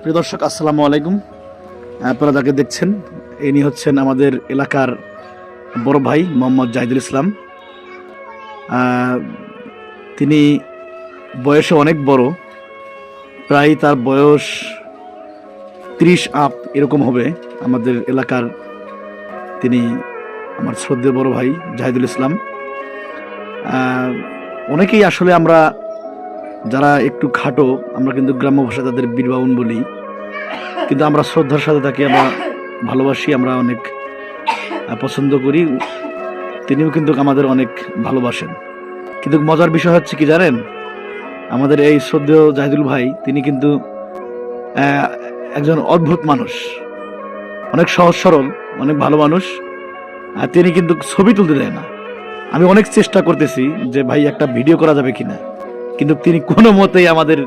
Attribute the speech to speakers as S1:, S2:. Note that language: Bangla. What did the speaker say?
S1: প্রিয় দর্শক, আসসালামু আলাইকুম। আপনারা যাকে দেখছেন, ইনি হচ্ছেন আমাদের এলাকার বড় ভাই মোহাম্মদ জাহিদুল ইসলাম। তিনি বয়সে অনেক বড়, প্রায় তার বয়স ত্রিশ আপ এরকম হবে আমাদের এলাকার তিনি আমার শ্রদ্ধেয় বড় ভাই জাহিদুল ইসলাম। অনেকেই আসলে আমরা যারা একটু খাটো, আমরা কিন্তু গ্রাম্য ভাষায় তাদের বীরবাউন বলি। কিন্তু আমরা শ্রদ্ধার সাথে তাকে আমরা ভালোবাসি, আমরা অনেক পছন্দ করি। তিনিও কিন্তু আমাদের অনেক ভালোবাসেন। কিন্তু মজার বিষয় হচ্ছে কি জানেন? আমাদের এই শ্রদ্ধেয় জাহিদুল ভাই, তিনি কিন্তু একজন অদ্ভুত মানুষ। অনেক সহজ সরল, অনেক ভালো মানুষ। আর তিনি কিন্তু ছবি তুলতে দেয় না। আমি অনেক চেষ্টা করতেছি যে ভাই একটা ভিডিও করা যাবে কিনা। কিন্তু তিনি কোনো মতেই আমাদের